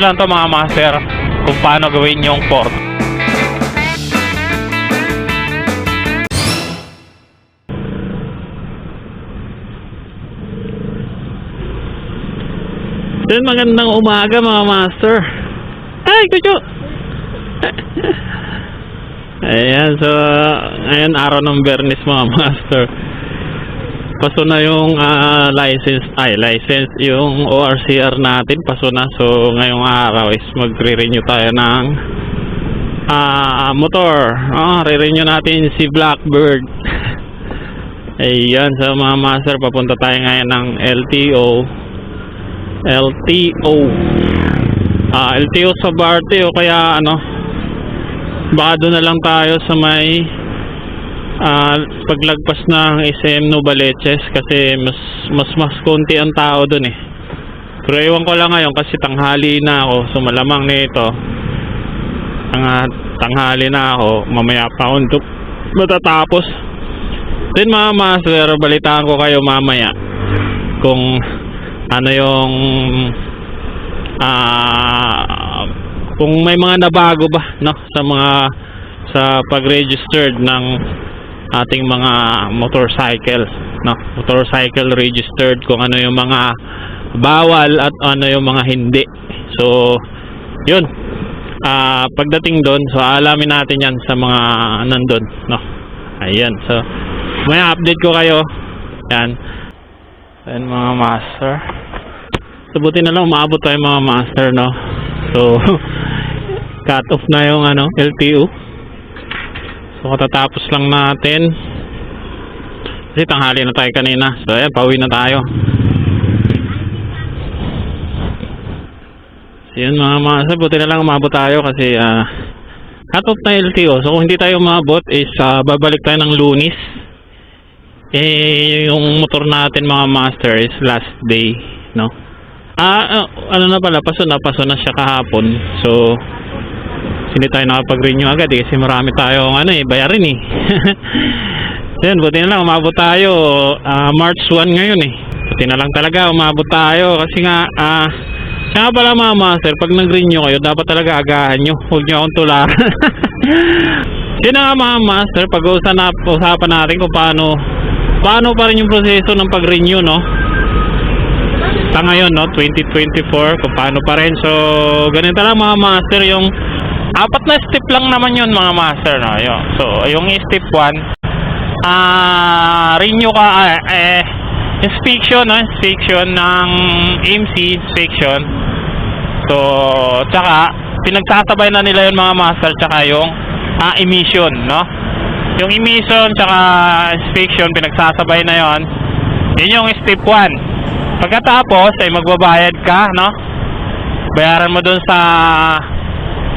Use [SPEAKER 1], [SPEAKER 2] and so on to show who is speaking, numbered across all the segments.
[SPEAKER 1] lang to mga master kung paano gawin yung port.
[SPEAKER 2] Then magandang umaga mga master. Ay, kucho! Ayan, so ngayon araw ng Bernis mga master. Paso na yung ah, license, ay license, yung ORCR natin, paso na. So ngayong araw is magre-renew tayo ng ah, motor. Oh, re-renew natin si Blackbird. Ayan, so mga master, papunta tayo ngayon ng LTO. LTO. Ah, LTO sa Barte o kaya ano, baka na lang tayo sa may ah, paglagpas ng SM Novaleches kasi mas mas mas konti ang tao doon eh. Pero ewan ko lang ngayon kasi tanghali na ako, so malamang nito. Tang tanghali na ako, mamaya pa ako matatapos. Then mga master, balitaan ko kayo mamaya kung ano yung ah kung may mga nabago ba no sa mga sa pag-registered ng ating mga motorcycle no motorcycle registered kung ano yung mga bawal at ano yung mga hindi so yun ah pagdating doon so alamin natin yan sa mga nandun no ayan so may update ko kayo yan Ayan mga master. So na lang umabot tayo mga master no. So cut off na yung ano LTO. So katatapos lang natin. Kasi tanghali na tayo kanina. So ayan, pauwi na tayo. So yun mga master, buti na lang umabot tayo kasi ah cut off na LTO. So kung hindi tayo umabot is ah, babalik tayo ng lunis. Eh, yung motor natin mga master is last day, no? Ah, ah, ano na pala, paso na, paso na siya kahapon. So, hindi tayo nakapag-renew agad eh, kasi marami tayong ano eh, bayarin eh. Yan, buti na lang, umabot tayo. ah, March 1 ngayon eh. Buti na lang talaga, umabot tayo. Kasi nga, ah, kaya nga pala mga master, pag nag-renew kayo, dapat talaga agahan nyo. Huwag nyo akong tularan. Yun nga mga master, pag-uusapan usapan natin kung paano paano pa rin yung proseso ng pag-renew, no? Sa ngayon, no? 2024, kung paano pa rin. So, ganito lang mga master, yung apat na step lang naman yun mga master, no? Yun. So, yung step 1, ah, renew ka, ah, eh, inspection, no? Inspection ng MC inspection. So, tsaka, pinagtasabay na nila yun mga master, tsaka yung ah, emission, no? Yung emission tsaka inspection pinagsasabay na yon. Yun yung step 1. Pagkatapos ay magbabayad ka, no? Bayaran mo dun sa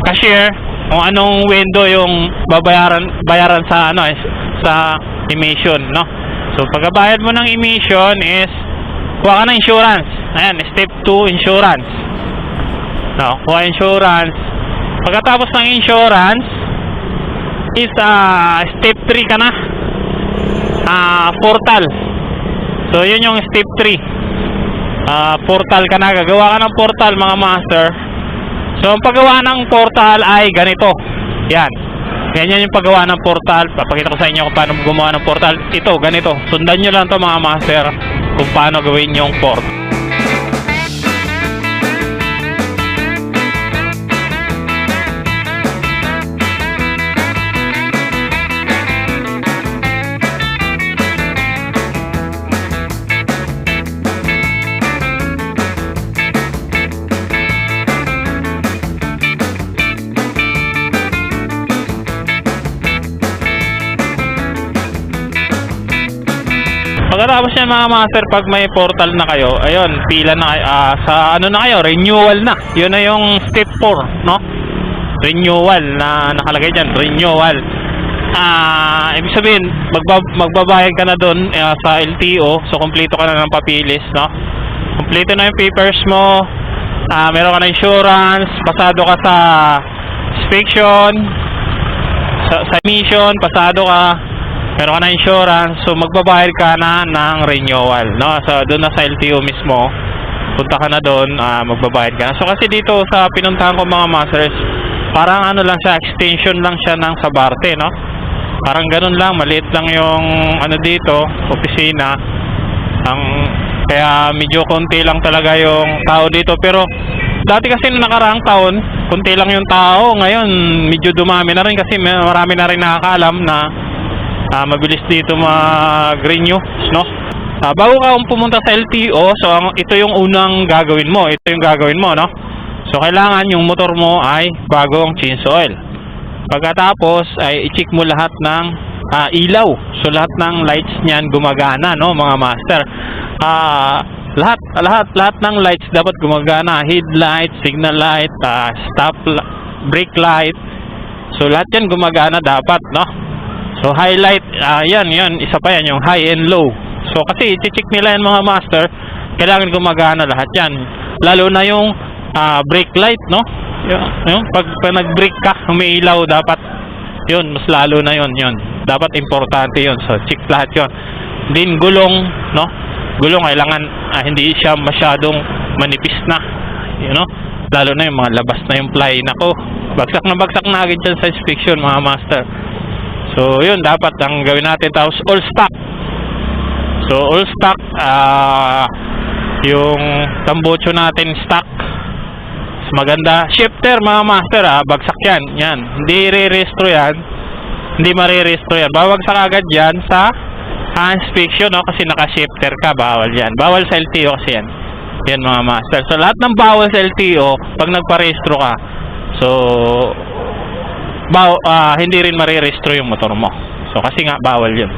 [SPEAKER 2] cashier kung anong window yung babayaran bayaran sa ano is sa emission, no? So pagbabayad mo ng emission is kuha ka ng insurance. Ayan, step 2 insurance. No, kuha insurance. Pagkatapos ng insurance, is ah, step 3 ka na ah portal so yun yung step 3 ah portal ka na gagawa ka ng portal mga master so ang paggawa ng portal ay ganito. Yan. Ganyan yung paggawa ng portal. Papakita ko sa inyo kung paano gumawa ng portal. Ito ganito. Sundan nyo lang to mga master kung paano gawin yung port Pagkatapos yan mga master, pag may portal na kayo, ayun, pila na kayo, ah, sa ano na kayo, renewal na. Yun na yung step 4, no? Renewal na nakalagay dyan, renewal. Ah, ibig sabihin, magba magbabayad ka na doon ah, sa LTO, so kompleto ka na ng papilis, no? Kompleto na yung papers mo, ah, meron ka na insurance, pasado ka sa inspection, sa, sa emission, pasado ka, meron ka na insurance, so magbabayad ka na ng renewal, no? So, doon na sa LTO mismo,
[SPEAKER 1] punta ka na doon, ah, magbabayad ka na. So kasi dito sa pinuntahan ko mga masters, parang ano lang siya, extension lang siya ng Sabarte, no? Parang ganun lang, maliit lang yung ano dito, opisina. Ang kaya medyo konti lang talaga yung tao dito pero dati kasi nung nakaraang taon, konti lang yung tao. Ngayon, medyo dumami na rin kasi marami na rin nakakaalam na ah, mabilis dito mag-renew, no? Ah, bago ka pumunta sa LTO, so ang, ito yung unang gagawin mo. Ito yung gagawin mo, no? So kailangan yung motor mo ay bagong change oil. Pagkatapos ay i-check mo lahat ng ah, ilaw. So lahat ng lights niyan gumagana, no, mga master. Ah, lahat lahat lahat ng lights dapat gumagana. Headlight, signal light, ah, stop brake light. So lahat 'yan gumagana dapat, no? So highlight, ah, yan, yan, isa pa yan, yung high and low. So kasi i-check nila yan mga master, kailangan gumagana lahat yan. Lalo na yung ah, brake light, no? Yung, yung pag, pag nag-brake ka, umiilaw dapat yun, mas lalo na yun, yun. Dapat importante yun. So check lahat yun. Din gulong, no? Gulong kailangan ah, hindi siya masyadong manipis na, you know? Lalo na yung mga labas na yung ply. Nako, bagsak na bagsak na agad dyan sa inspection mga master. So, yun, dapat ang gawin natin. Tapos, all stock. So, all stock, ah, yung tambocho natin stock. Mas maganda. Shifter, mga master, ah, bagsak yan. Yan. Hindi re-restro yan. Hindi marirestro yan. Babagsak agad yan sa ah, inspection, no? Kasi naka-shifter ka, bawal yan. Bawal sa LTO kasi yan. Yan, mga master. So, lahat ng bawal sa LTO, pag nagpa-restro ka, so, baw, ah, hindi rin marirestro yung motor mo. So kasi nga bawal yun.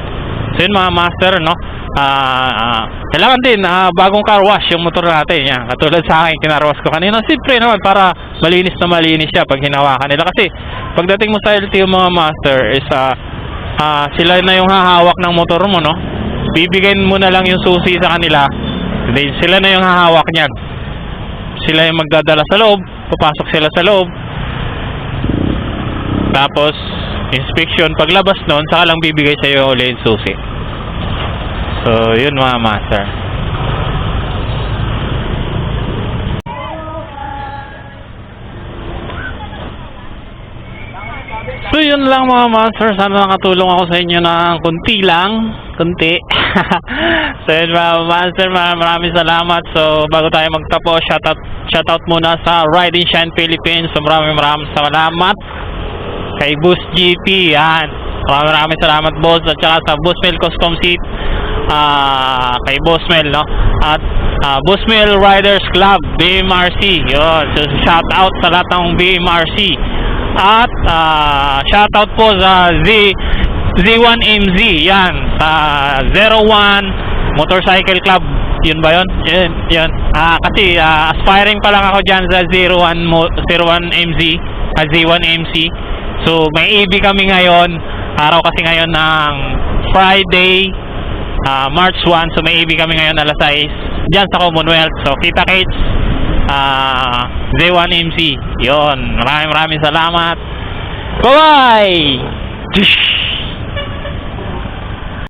[SPEAKER 1] So yun mga master, no? Ah, ah, kailangan din ah, bagong car wash yung motor natin. Yan. Katulad sa akin, kinarwash ko kanina. Siyempre naman, para malinis na malinis siya pag hinawakan nila. Kasi pagdating mo sa LTO mga master, is ah, ah, sila na yung hahawak ng motor mo, no? Bibigyan mo na lang yung susi sa kanila. Then sila na yung hahawak niyan. Sila yung magdadala sa loob, papasok sila sa loob, tapos, inspection, paglabas nun, saka lang bibigay sa iyo ulit yung susi. So, yun mga master. So, yun lang mga master. Sana nakatulong ako sa inyo ng kunti lang. Kunti. so, yun mga master. Mar- Maraming salamat. So, bago tayo magtapos, shoutout, shoutout muna sa Ride and Shine Philippines. So, maraming maraming salamat kay Boost GP yan. Maraming maraming salamat boss. At saka sa Bossmel Custom Seat ah kay Bossmel no? At ah, Bossmel Riders Club BMRC yun. So, shout out sa lahat ng BMRC at ah, shout out po sa Z Z1MZ yan. Sa 01 Motorcycle Club. Yun ba yun? Yun, yun. Ah, kasi ah, aspiring pa lang ako dyan sa 01, mo, 01 MZ, ah, Z1 MC. So, may EV kami ngayon. Araw kasi ngayon ng Friday, ah, March 1. So, may EV kami ngayon alas 6 dyan sa Commonwealth. So, kita kits, ah, Z1 MC. Yun. Maraming maraming salamat. Bye-bye!